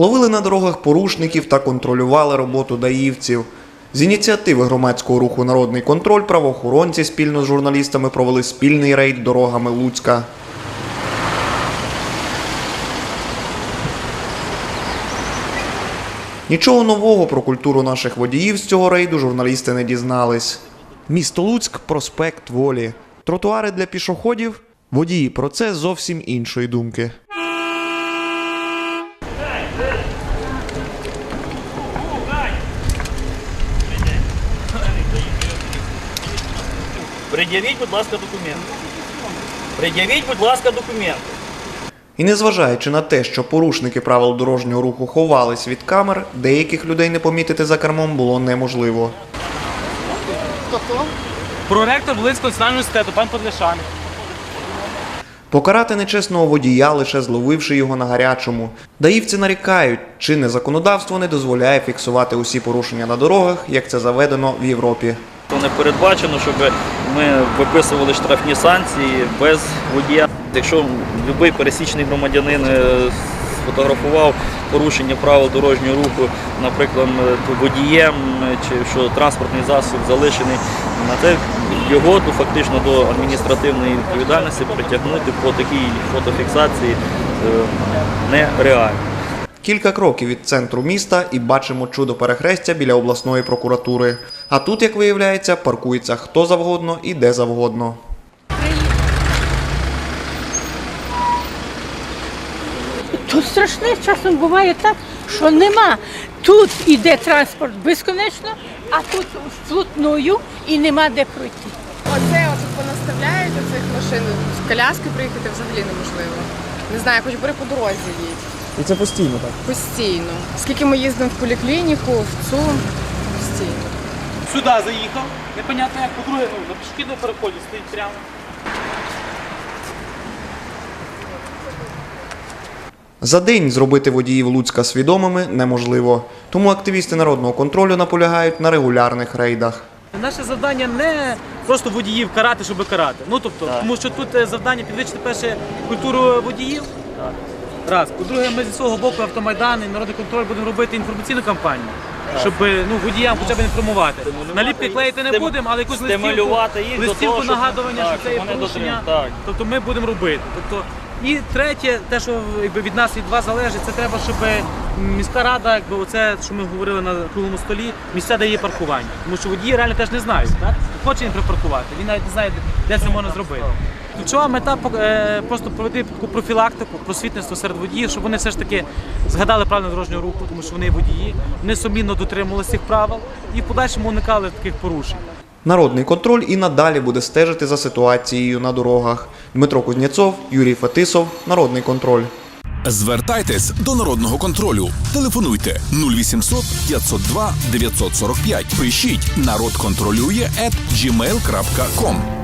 ловили на дорогах порушників та контролювали роботу даївців. З ініціативи громадського руху Народний контроль правоохоронці спільно з журналістами провели спільний рейд дорогами Луцька. Нічого нового про культуру наших водіїв з цього рейду журналісти не дізнались. Місто Луцьк проспект Волі. Тротуари для пішоходів. Водії про це зовсім іншої думки. Пред'явіть, будь ласка, документи. Пред'явіть, будь ласка, документи. І незважаючи на те, що порушники правил дорожнього руху ховались від камер, деяких людей не помітити за кермом було неможливо. Проректор Волинського національного університету, пан Подлешан. Покарати нечесного водія, лише зловивши його на гарячому. Даївці нарікають, чинне законодавство не дозволяє фіксувати усі порушення на дорогах, як це заведено в Європі. То не передбачено, щоб ми виписували штрафні санкції без водія. Якщо будь-який пересічний громадянин е, сфотографував порушення правил дорожнього руху, наприклад, е, водієм е, чи що транспортний засіб залишений на це його то фактично до адміністративної відповідальності притягнути по такій фотофіксації нереально. Кілька кроків від центру міста і бачимо чудо перехрестя біля обласної прокуратури. А тут, як виявляється, паркується хто завгодно і де завгодно. Тут страшне часом буває так, що нема. Тут іде транспорт безконечно, а тут вплотную і нема де пройти. Оце от понаставляють оцих машин. З коляски приїхати взагалі неможливо. Не знаю, хоч бери по дорозі їдь. І це постійно так. Постійно. Скільки ми їздимо в поліклініку, в ЦУ, постійно. Сюди заїхав, непонятно як, по-друге, ну, на пішохідному переході стоїть прямо. За день зробити водіїв Луцька свідомими неможливо. Тому активісти народного контролю наполягають на регулярних рейдах. Наше завдання не просто водіїв карати, щоб карати. Ну тобто, тому що тут е, завдання підвищити перше культуру водіїв. Раз. По-друге, ми зі свого боку автомайдан і народний контроль будемо робити інформаційну кампанію. Щоб е, ну, водіям хоча б інформувати. Наліпки клеїти не будемо, але якусь стимулювати листівку, їх до листівку того, щоб- нагадування, так, що це є щоб вони порушення. дотримали, так. Тобто ми будемо робити. Тобто, і третє, те, що якби, від нас від вас залежить, це треба, щоб міська рада, якби оце, що ми говорили на круглому столі, місця де є паркування. Тому що водії реально теж не знають. Так? Хоче він припаркувати, він навіть не знає, де це можна зробити. Ключова мета е, просто провести таку профілактику, просвітництво серед водіїв, щоб вони все ж таки згадали правила дорожнього руху, тому що вони водії, вони сумлінно дотримувалися цих правил і в подальшому уникали таких порушень. Народний контроль і надалі буде стежити за ситуацією на дорогах. Дмитро Кузнєцов, Юрій Фетисов, Народний контроль. Звертайтесь до народного контролю. Телефонуйте 0800 502 945. Пишіть народ контролює at gmail.com.